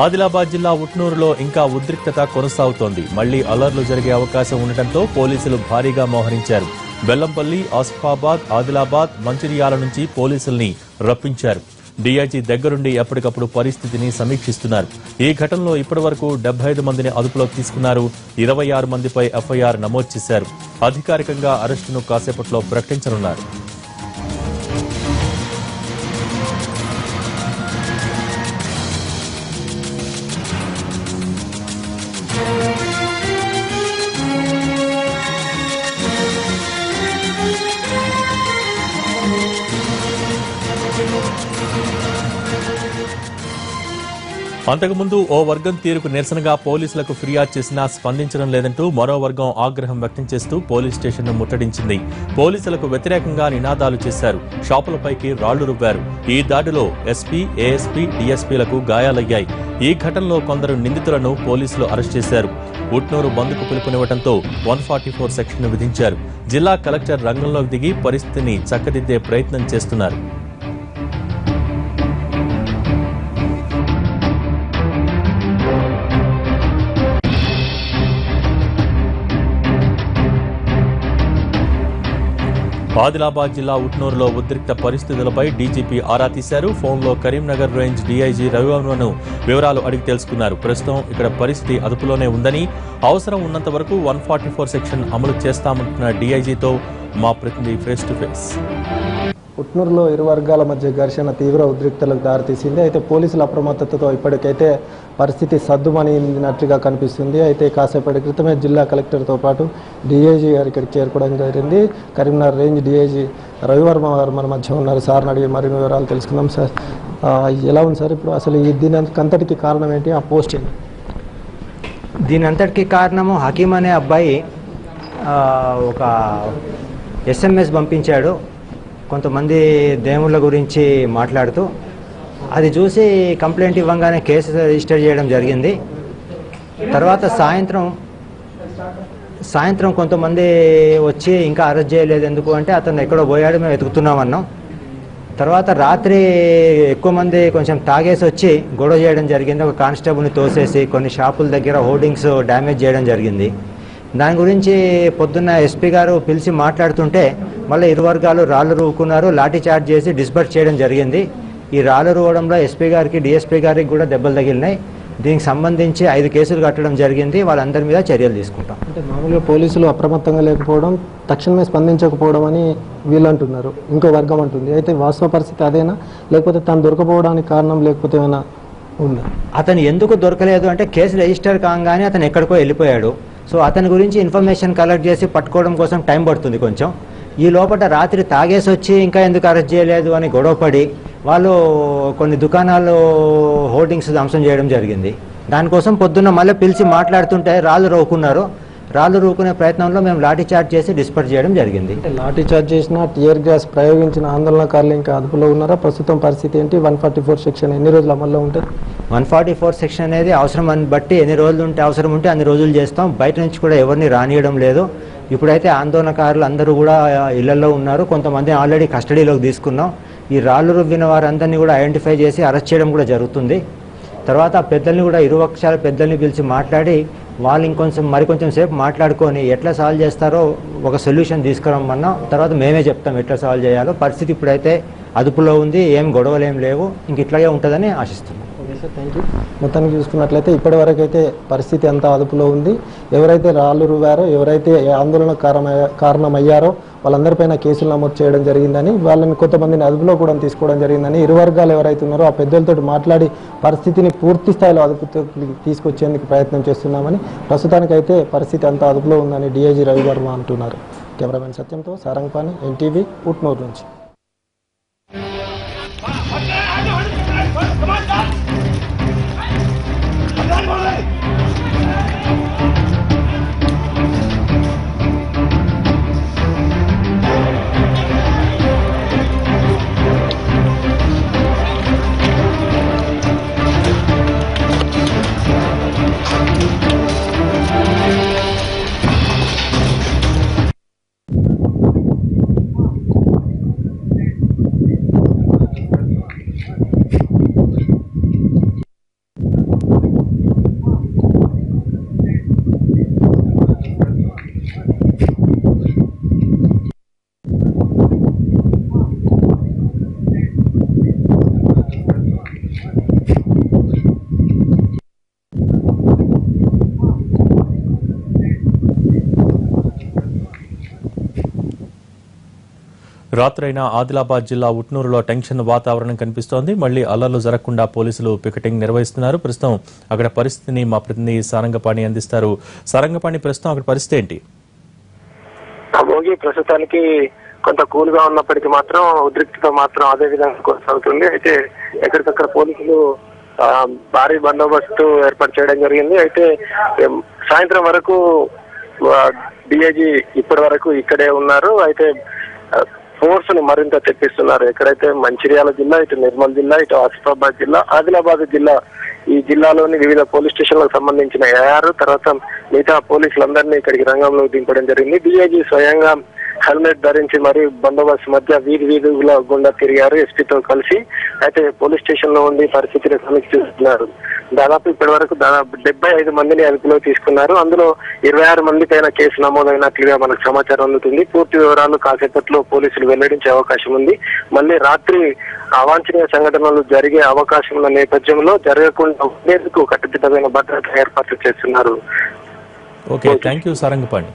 ఆదిలాబాద్ జిల్లా ఉట్నూరులో ఇంకా ఉద్రిక్తత కొనసాగుతోంది. మళ్ళీ అలర్లు జరిగే అవకాశం ఉండటంతో పోలీసులు భారీగా మోహరించారు. బెల్లంపల్లి ఆసిఫాబాద్ ఆదిలాబాద్ మంచిర్యాల నుంచి పోలీసుల్ని రప్పించారు. డీఐజీ దగ్గరుండి ఎప్పటికప్పుడు పరిస్థితిని సమీక్షిస్తున్నారు. ఈ ఘటనలో ఇప్పటివరకు డెబ్బై ఐదు మందిని అదుపులోకి తీసుకున్నారు. ఇరవై ఆరు మందిపై ఎఫ్ఐఆర్ నమోదు చేశారు. అధికారికంగా అరెస్టును కాసేపట్లో ప్రకటించనున్నారు. అంతకుముందు ఓ వర్గం తీరుకు నిరసనగా పోలీసులకు ఫిర్యాదు చేసినా స్పందించడం లేదంటూ మరో వర్గం ఆగ్రహం వ్యక్తం చేస్తూ పోలీస్ స్టేషన్ను ముట్టడించింది. పోలీసులకు వ్యతిరేకంగా నినాదాలు చేశారు. షాపులపైకి రాళ్ళు రువ్వారు. ఈ దాడిలో ఎస్పీ ఏఎస్పీ డీఎస్పీలకు గాయాలయ్యాయి. ఈ ఘటనలో కొందరు నిందితులను పోలీసులు అరెస్ట్ చేశారు. ఉట్నూరు బంద్కు పిలుపునివ్వడంతో వన్ ఫార్టీ ఫోర్ సెక్షన్ విధించారు. జిల్లా కలెక్టర్ రంగంలోకి దిగి పరిస్థితిని చక్కదిద్దే ప్రయత్నం చేస్తున్నారు. ఆదిలాబాద్ జిల్లా ఉట్నూరులో ఉద్రిక్త పరిస్థితులపై డీజీపీ ఆరా తీశారు. ఫోన్లో కరీంనగర్ రేంజ్ డీఐజీ రవివర్మను వివరాలు అడిగి తెలుసుకున్నారు. ప్రస్తుతం ఇక్కడ పరిస్థితి అదుపులోనే ఉందని అవసరం ఉన్నంత వరకు వన్ ఫార్టీ ఫోర్ సెక్షన్ అమలు చేస్తామంటున్న డీఐజీతో మా ప్రతినిధి ఫేస్ టు ఫేస్ ఉట్నూరులో ఇరు వర్గాల మధ్య ఘర్షణ తీవ్ర ఉద్రిక్తలకు దారితీసింది. అయితే పోలీసుల అప్రమత్తతతో ఇప్పటికైతే పరిస్థితి సద్దుమణినట్లుగా కనిపిస్తుంది. అయితే కాసేపటి క్రితమే జిల్లా కలెక్టర్తో పాటు డిఐజీ గారు ఇక్కడికి చేరుకోవడం జరిగింది. కరీంనగర్ రేంజ్ డిఐజీ రవివర్మ గారు మన మధ్య ఉన్నారు. సార్ని అడిగి మరిన్ని వివరాలు తెలుసుకుందాం సార్. ఎలా ఉంది సార్? ఇప్పుడు అసలు ఈ దీని అంతటికి కారణం ఏంటి? ఆ పోస్ట్ ఏంటి? దీని అంతటికి కారణము హకీం అనే అబ్బాయి ఒక ఎస్ఎంఎస్ పంపించాడు. కొంతమంది దేవుళ్ళ గురించి మాట్లాడుతూ అది చూసి కంప్లైంట్ ఇవ్వగానే కేసు రిజిస్టర్ చేయడం జరిగింది. తర్వాత సాయంత్రం సాయంత్రం కొంతమంది వచ్చి ఇంకా అరెస్ట్ చేయలేదు ఎందుకు అంటే అతను ఎక్కడో పోయాడు మేము వెతుకుతున్నామన్నాం తర్వాత రాత్రి ఎక్కువ మంది కొంచెం తాగేసి వచ్చి గొడవ చేయడం జరిగింది. ఒక కానిస్టేబుల్ని తోసేసి కొన్ని షాపుల దగ్గర హోర్డింగ్స్ డ్యామేజ్ చేయడం జరిగింది. దాని గురించి పొద్దున్న ఎస్పీ గారు పిలిచి మాట్లాడుతుంటే మళ్ళీ ఇరు వర్గాలు రాళ్ళు రూకున్నారు లాఠీ చార్జ్ చేసి డిస్బర్స్ చేయడం జరిగింది. ఈ రాళ్ళు రూవడంలో ఎస్పీ గారికి డిఎస్పీ గారికి కూడా దెబ్బలు తగిలినాయి. దీనికి సంబంధించి ఐదు కేసులు కట్టడం జరిగింది. వాళ్ళందరి మీద చర్యలు తీసుకుంటాం. అంటే మామూలుగా పోలీసులు అప్రమత్తంగా లేకపోవడం తక్షణమే స్పందించకపోవడం అని వీళ్ళు అంటున్నారు ఇంకో వర్గం అంటుంది. అయితే వాస్తవ పరిస్థితి అదేనా? లేకపోతే తను దొరకపోవడానికి కారణం లేకపోతే ఏమైనా ఉందా? అతను ఎందుకు దొరకలేదు అంటే కేసు రిజిస్టర్ కాగానే అతను ఎక్కడికో వెళ్ళిపోయాడు. సో అతని గురించి ఇన్ఫర్మేషన్ కలెక్ట్ చేసి పట్టుకోవడం కోసం టైం పడుతుంది కొంచెం. ఈ లోపల రాత్రి తాగేసి వచ్చి ఇంకా ఎందుకు అరెస్ట్ చేయలేదు అని గొడవపడి వాళ్ళు కొన్ని దుకాణాలు హోర్డింగ్స్ ధ్వంసం చేయడం జరిగింది. దానికోసం పొద్దున్న మళ్ళీ పిలిచి మాట్లాడుతుంటే రాళ్ళు రోకున్నారు. రాళ్ళు రూకునే ప్రయత్నంలో మేము లాఠీ చార్జ్ చేసి డిస్పర్ చేయడం జరిగింది. అంటే లాఠీ చార్జ్ చేసిన టియర్ గ్యాస్ ప్రయోగించిన ఆందోళనకారులు ఇంకా అదుపులో ఉన్నారా? ప్రస్తుతం పరిస్థితి ఏంటి? వన్ ఫార్టీ ఫోర్ సెక్షన్ ఎన్ని రోజులు అమల్లో ఉంటుంది వన్ ఫార్టీ ఫోర్ సెక్షన్ అనేది అవసరం అని బట్టి ఎన్ని రోజులు ఉంటే అవసరం ఉంటే అన్ని రోజులు చేస్తాం. బయట నుంచి కూడా ఎవరిని రానియడం లేదు. ఇప్పుడైతే ఆందోళనకారులు అందరూ కూడా ఇళ్ళలో ఉన్నారు. కొంతమంది ఆల్రెడీ కస్టడీలోకి తీసుకున్నాం. ఈ రాళ్ళు రువ్విన వారందరినీ కూడా ఐడెంటిఫై చేసి అరెస్ట్ చేయడం కూడా జరుగుతుంది. తర్వాత పెద్దల్ని కూడా ఇరు పక్షాల పెద్దల్ని పిలిచి మాట్లాడి వాళ్ళు ఇంకొంచెం మరికొంచెం సేపు మాట్లాడుకొని ఎట్లా సాల్వ్ చేస్తారో ఒక సొల్యూషన్ తీసుకురమ్మన్నాం తర్వాత మేమే చెప్తాం ఎట్లా సాల్వ్ చేయాలో. పరిస్థితి ఇప్పుడైతే అదుపులో ఉంది ఏం గొడవలు ఏం లేవు ఇంక ఇట్లాగే ఉంటుందని ఆశిస్తున్నాం. ఓకే సార్ థ్యాంక్ యూ మొత్తానికి చూసుకున్నట్లయితే ఇప్పటి వరకు అయితే పరిస్థితి అంత అదుపులో ఉంది. ఎవరైతే రాళ్ళు రువారో ఎవరైతే ఆందోళన కారణమయ్యారో వాళ్ళందరిపైన కేసులు నమోదు చేయడం జరిగిందని వాళ్ళని కొంతమందిని అదుపులో కూడా తీసుకోవడం జరిగిందని ఇరు వర్గాలు ఎవరైతే ఉన్నారో ఆ పెద్దలతో మాట్లాడి పరిస్థితిని పూర్తి స్థాయిలో అదుపుతో తీసుకొచ్చేందుకు ప్రయత్నం చేస్తున్నామని ప్రస్తుతానికైతే పరిస్థితి అంతా అదుపులో ఉందని డిఐజీ రవివర్మ అంటున్నారు. కెమెరామెన్ సత్యంతో సారంగపాణి ఎన్టీవీ పుట్నూరు నుంచి. రాత్రైనా ఆదిలాబాద్ జిల్లా ఉట్నూరులో టెన్షన్ వాతావరణం కనిపిస్తోంది. మళ్ళీ అల్లర్లు జరగకుండా పోలీసులు పికెటింగ్ నిర్వహిస్తున్నారు. ప్రస్తుతం అక్కడ పరిస్థితిని మా ప్రతినిధి సారంగపాణి అందిస్తారు. సారంగపాణి ప్రస్తుతం అక్కడ పరిస్థితి ఏంటి? భోగి ప్రస్తుతానికి కొంత కూల్గా ఉన్నప్పటికీ మాత్రం ఉద్రిక్తత మాత్రం అదే విధంగా కొనసాగుతుంది. అయితే ఎక్కడికక్కడ పోలీసులు భారీ బందోబస్తు ఏర్పాటు చేయడం జరిగింది. అయితే సాయంత్రం వరకు డిఐజీ ఇప్పటి వరకు ఇక్కడే ఉన్నారు. అయితే ఫోర్స్ని మరింత తెప్పిస్తున్నారు. ఎక్కడైతే మంచిర్యాల జిల్లా ఇటు నిర్మల్ జిల్లా ఇటు ఆసిఫాబాద్ జిల్లా ఆదిలాబాద్ జిల్లా ఈ జిల్లాలోని వివిధ పోలీస్ స్టేషన్లకు సంబంధించిన ఏఆర్ తర్వాత మిగతా పోలీసులందరినీ ఇక్కడికి రంగంలో దింపడం జరిగింది. డిఐజీ స్వయంగా హెల్మెట్ ధరించి మరి బందోబస్తు మధ్య వీధి వీధుల గుండా తిరిగారు. ఎస్పీతో కలిసి అయితే పోలీస్ స్టేషన్లో ఉండి పరిస్థితిని సమీక్షిస్తున్నారు. దాదాపు ఇప్పటి వరకు దాదాపు డెబ్బై ఐదు మందిని అదుపులో తీసుకున్నారు. అందులో ఇరవై ఆరు మంది పైన కేసు నమోదైనట్లుగా మనకు సమాచారం అందుతుంది. పూర్తి వివరాలు కాసేపట్లో పోలీసులు వెల్లడించే అవకాశం ఉంది. మళ్ళీ రాత్రి అవాంఛనీయ సంఘటనలు జరిగే అవకాశం ఉన్న నేపథ్యంలో జరగకుండా ఉండేందుకు కట్టుదిట్టమైన భద్రత ఏర్పాట్లు చేస్తున్నారు. Okay thank you సరంగపాండి